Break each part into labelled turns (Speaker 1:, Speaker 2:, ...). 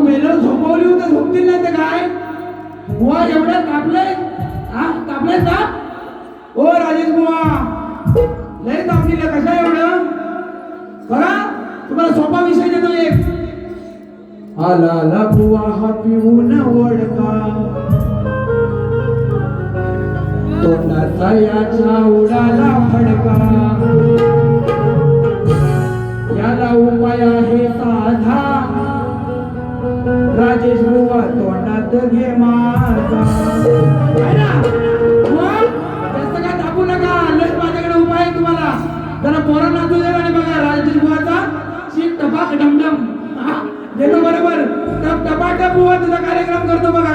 Speaker 1: अहो झोपवली होती झोपतील नाही ते काय? बुवा एवढं तापलंय हा तापलंय ताप ओ राजेश बुवा लय तापलेलं कशा एवढं? खरा? तुम्हाला सोपा विषय देतो एक. आला ला बुवा हा पिऊन ओढका तोंडाचा याचा उडाला फडका. याला उपाय आहे तोंडात घे माझा जास्त काय दाबू नका. लस माझ्याकडे उपाय आहे तुम्हाला. जरा पोरं नाचू दे आणि बघा राजेश बुवाचा शीत टपाक डमडम हा, देतो बरोबर. टप टपाटप बुवा तुझा कार्यक्रम करतो बघा.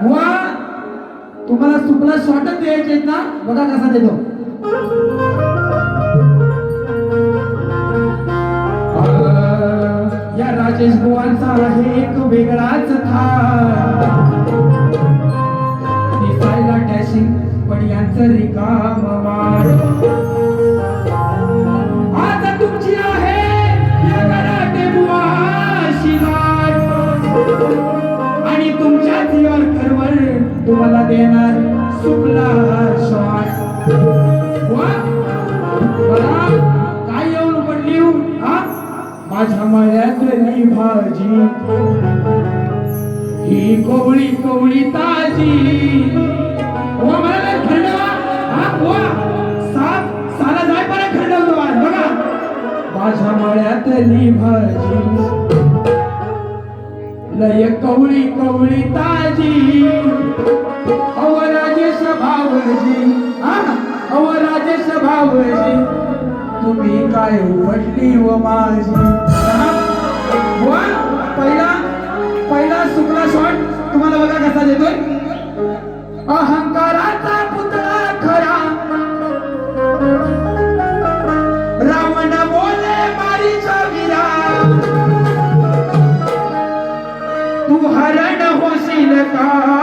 Speaker 1: बुवा तुम्हाला सुपला शॉर्टच द्यायचे आहेत ना? बघा कसा देतो. या राजेश बुवांचा आहे एक वेगळाच था दिसायला डॅशिंग पण यांचं रिकाम देणार सुपला शॉट वा काय येऊन पडली हो, हा? माझ्या मळ्यातली भाजी. ही कोवळी कोवळी ताजी. वा मला खंडवा हा वा सात साला जाय पर्यंत खंडवतो आज बघा. माझ्या मळ्यातली भाजी. लय कवळी कवळी ताजी. अव राजेश भावजी हा अव राजेश भावजी तुम्ही काय उपटली व माझी? पहिला पहिला सुकला शॉट तुम्हाला बघा कसा देतोय. अहंकाराचा पुतळा खरा. रावण बोले मारीचा विरा तू हरण होशील का?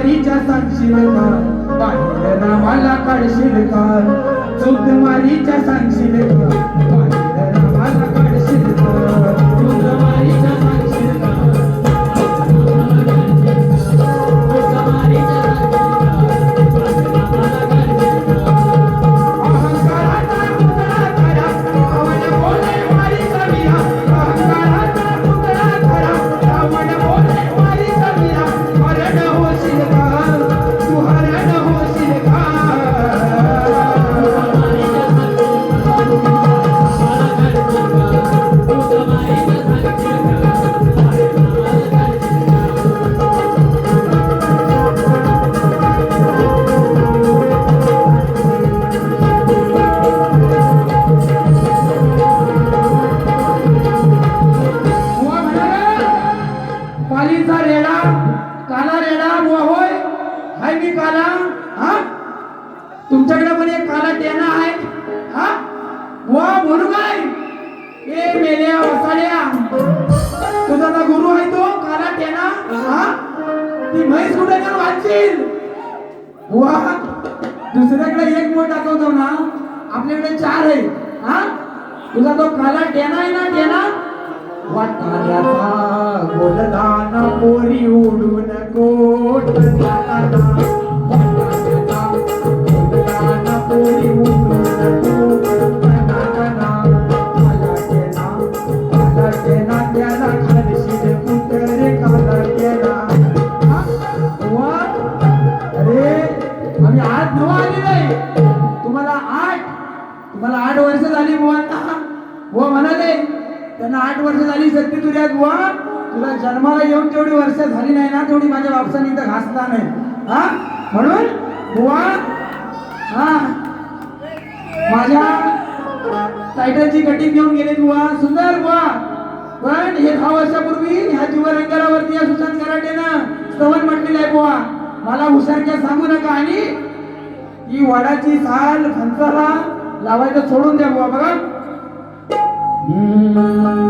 Speaker 1: मारीच्या सांगशील का बाहेर नावाला काढशील का? चुक मारीच्या सांगशील का बाहेर नावाला काढशील का? चुक मारीच्या सांगशील तुझा तो काला टेना आहे ना टेना? वाटाण्याचा गोलदाना पोरी उडून कोट बुवा म्हणाले त्यांना आठ वर्ष झाली सत्य तुझ्या बुवा. तुला जन्माला येऊन तेवढी वर्ष झाली नाही ना तेवढी माझ्या बापसाने इथं घासला नाही. हा? म्हणून बुवा हा. माझ्या टायटलची कटिंग घेऊन गेले बुवा. सुंदर बुवा. पण हे दहा वर्षापूर्वी ह्या जीवरंगारावरती या सुशांत कराटेनं स्तवन म्हटलेलं आहे बुवा. मला हुशारक्या सांगू नका आणि ही वडाची साल फणसाला लावायचं सोडून द्या बुवा. बघा. Mm-hmm.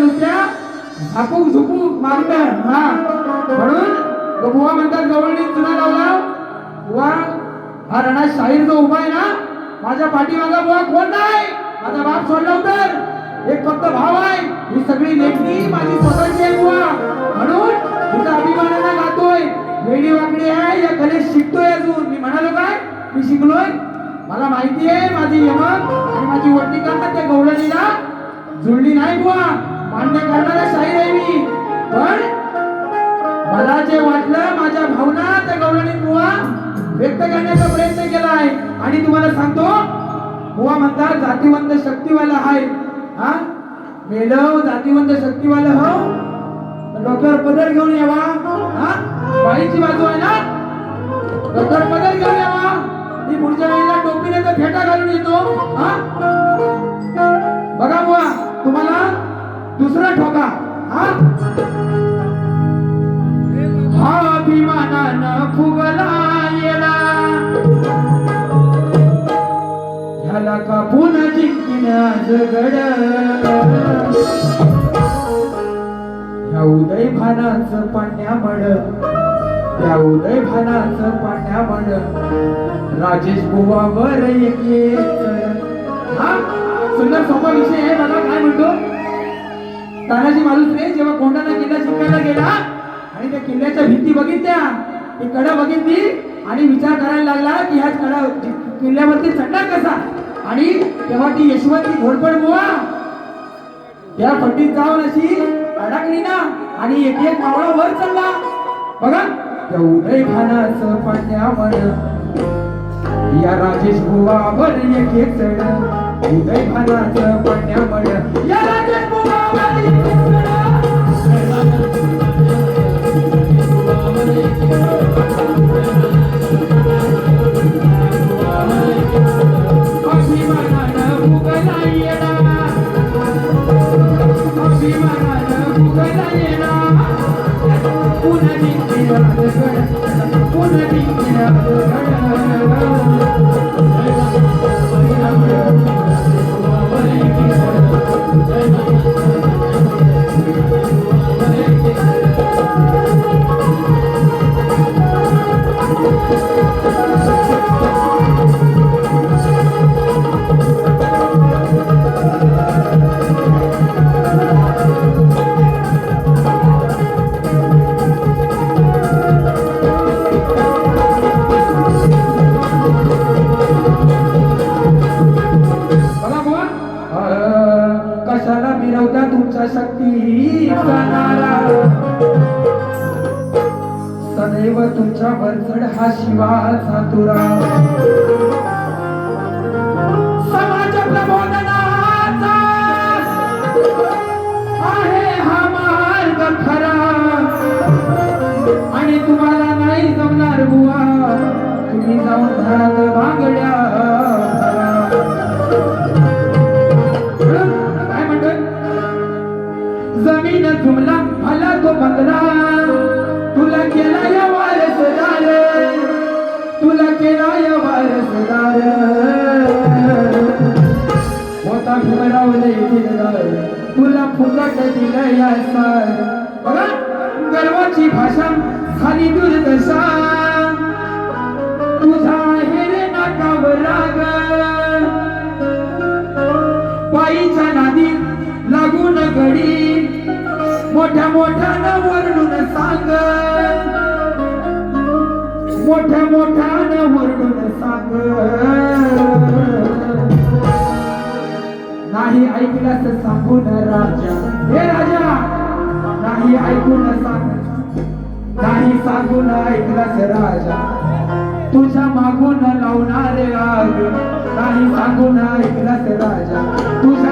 Speaker 1: नुसत्या झापूक झुपूक मारत हा. म्हणून बुवा म्हणतात गवळणी चुना लावला बुवा हा रणा शाहीर जो उभा आहे ना माझ्या पाठीमागा बुवा कोण नाही? माझा बाप सोडला तर एक फक्त भाव आहे. ही सगळी लेखणी माझी स्वतःची आहे बुवा. म्हणून तिचा अभिमानाला गातोय. वेडी वाकडी आहे या कलेत शिकतोय अजून. मी म्हणालो काय? मी शिकलोय. मला माहिती आहे माझी यमक आणि माझी करतात त्या गवळणीला जुळली नाही बुवा. मान्य करणारा शाहीर आहे मी. पण मला जे वाटलं माझ्या भावना त्या गवळणीत बुवा व्यक्त करण्याचा प्रयत्न केला आहे. आणि तुम्हाला सांगतो बुवा म्हणतात जातीवंत शक्तीवाला आहे. हा? मेलव जातीवंत शक्तीवाला हो. डॉक्टर पदर घेऊन यावा. हा? बाईची बाजू आहे ना? डॉक्टर पदर घेऊन यावा. मी पुढच्या वेळेला टोपीने तर फेटा घालून येतो. हा? बघा बुवा तुम्हाला दुसरा ठोका. हा? हा अभिमानानं फुगला येला ह्याला कापून जिंकीन जगड ह्या उदय भानाच पाण्या पाण्यामड त्या उदय भानाच पाण्या पाण्यामड राजेश बुवावर एक एक हा? सुंदर सोपा विषय आहे दादा तानाजी मालुसरे जेव्हा कोंढाणा किल्ला जिंकायला गेला आणि त्या किल्ल्याच्या भिंती बघितल्या ती कडा बघितली आणि विचार करायला लागला की ह्या कडा किल्ल्यावरती चढणार कसा? आणि तेव्हा ती यशवंती घोडपड बुवा त्या पट्टीत जाऊन अशी अडकली ना आणि एक एक मावळा वर चालला. बघा त्या उदय खानाचं पाण्यावर. या राजेश बुवावर एक एक चढ उदय खानाचं पाण्यावर या राजेश तुमच्यावर चढ शिवाचा तुरा. फुकट दिलं या सार बघा गर्वाची भाषा झाली दुर्दशा तुझा हेर नाकावर राग पायीच्या नादी लागून घडी मोठ्या मोठ्यानं वरडून सांग मोठ्या मोठ्यानं वरडून सांग. नाही ऐकल्यास सांगून राजा. हे राजा नाही ऐकून सांग. नाही सांगून ऐकलास राजा. तुझ्या मागून लावणारे आग नाही सांगून ऐकलास राजा. तुझ्या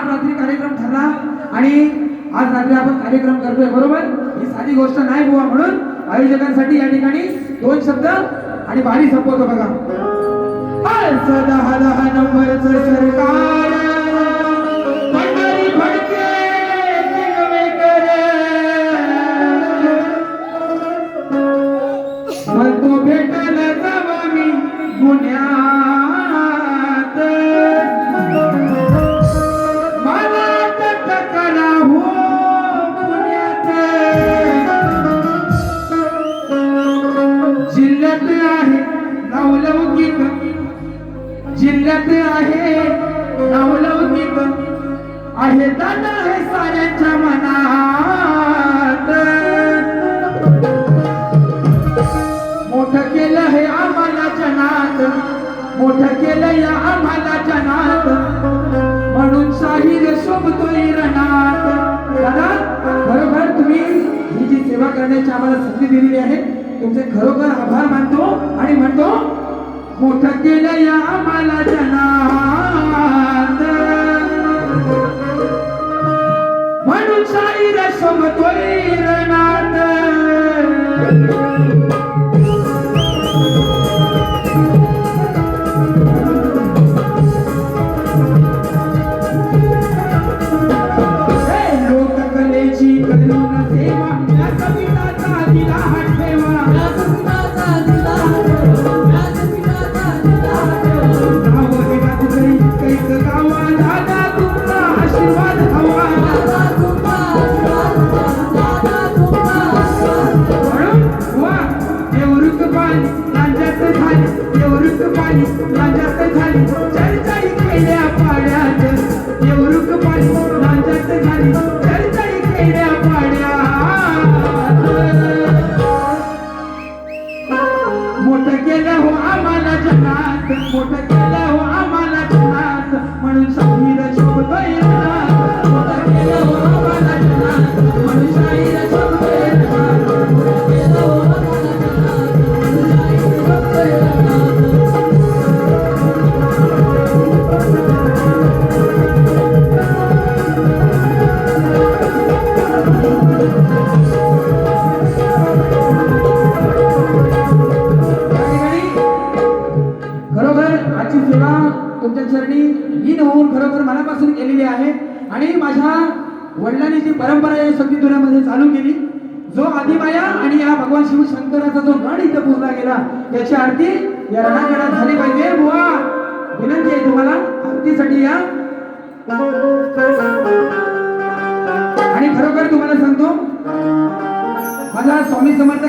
Speaker 1: काल रात्री कार्यक्रम ठरला आणि आज रात्री आपण कार्यक्रम करतोय बरोबर? ही साधी गोष्ट नाही बुवा म्हणून आयोजकांसाठी या ठिकाणी दोन शब्द आणि बारी संपवतो बघा. दहा दहा सरकार. जिल्ह्यात आहे. नवलौकिक आहे दादा आहे साऱ्यांच्या मनात. मोठ केलं हे आम्हाला जनात. मोठ केलं या आम्हाला जनात. म्हणून साहिर शोभतोय रणात. दादा खरोखर तुम्ही ही जी सेवा करण्याची आम्हाला संधी दिलेली आहे तुमचे खरोखर आभार मानतो आणि म्हणतो कुठ केलं या आम्हाला जनात म्हणून शाहीर शोभतोय रणात लोककलेची करुण सेवा या कविताचा दिला मनापासून केलेली आहे. आणि माझ्या वडिलांनी जी परंपरा या सतीधुरामध्ये चालू केली जो आदिमाया आणि या भगवान शिव शंकराचा जो गण इथे पूजला गेला त्याची आरती या रणांगणात झाली पाहिजे. बुवा विनंती आहे तुम्हाला आरतीसाठी या. आणि खरोखर तुम्हाला सांगतो माझा स्वामी समर्थ